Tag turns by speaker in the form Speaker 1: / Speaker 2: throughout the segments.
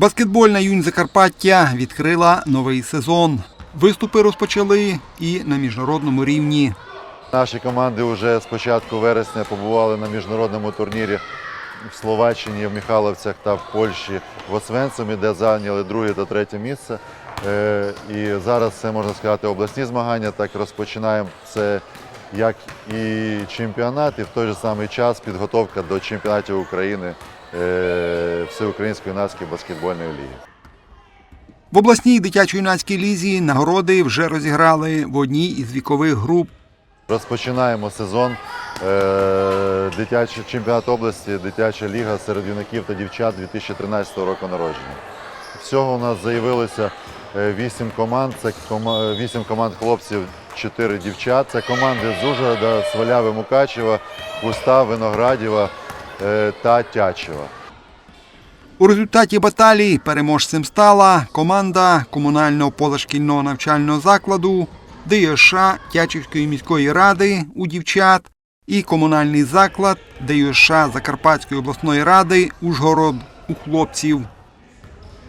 Speaker 1: Баскетбольна юнь Закарпаття відкрила новий сезон. Виступи розпочали і на міжнародному рівні.
Speaker 2: Наші команди вже з початку вересня побували на міжнародному турнірі в Словаччині, в Михайловцях та в Польщі в Освенцумі, де зайняли друге та третє місце. Е, І зараз це можна сказати обласні змагання. Так розпочинаємо це як і чемпіонат, і в той же самий час підготовка до чемпіонатів України е, Всеукраїнської юнацької баскетбольної ліги.
Speaker 1: В обласній дитячо-юнацькій лізі нагороди вже розіграли в одній із вікових груп.
Speaker 2: Розпочинаємо сезон е, дитячий чемпіонат області, дитяча ліга серед юнаків та дівчат 2013 року народження. Всього у нас заявилося 8 команд. Це 8 команд хлопців, 4 дівчат. Це команди з Ужгорода, Сваляви, Мукачева, Куста, Виноградіва е, та Тячева.
Speaker 1: У результаті баталій переможцем стала команда комунального позашкільного навчального закладу ДЮШ Тячівської міської ради у дівчат і комунальний заклад ДЮШ Закарпатської обласної ради Ужгород у хлопців.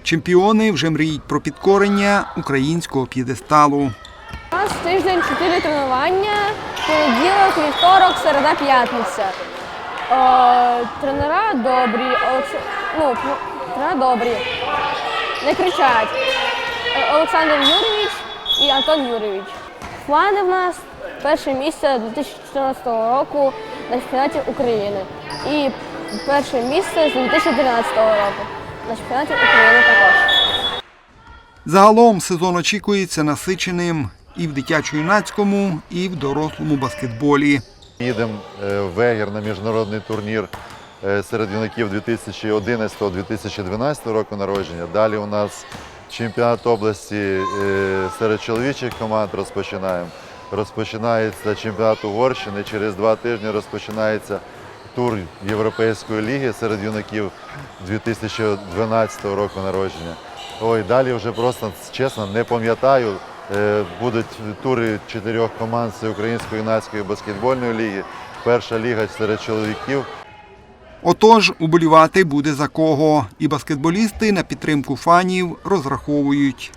Speaker 1: Чемпіони вже мріють про підкорення українського п'єдесталу.
Speaker 3: Тиждень чотири тренування, понеділок, вівторок, середа, п'ятниця. Е, тренера добрі, Олекс... ну, ну, тренера добрі, не кричать. Е, Олександр Юрійович і Антон Юрійович. Плани в нас перше місце 2014 року на чемпіонаті України. І перше місце з 2013 року на чемпіонаті України також.
Speaker 1: Загалом сезон очікується насиченим і в дитячо-юнацькому, і в дорослому баскетболі.
Speaker 2: Їдемо е, в Вегер на міжнародний турнір е, серед юнаків 2011-2012 року народження. Далі у нас чемпіонат області е, серед чоловічих команд розпочинаємо. Розпочинається чемпіонат Угорщини. Через два тижні розпочинається тур Європейської ліги серед юнаків 2012 року народження. Ой, далі вже просто чесно не пам'ятаю. Е, Будуть тури чотирьох команд Української юнацької баскетбольної ліги, перша ліга серед чоловіків.
Speaker 1: Отож, уболівати буде за кого, і баскетболісти на підтримку фанів розраховують.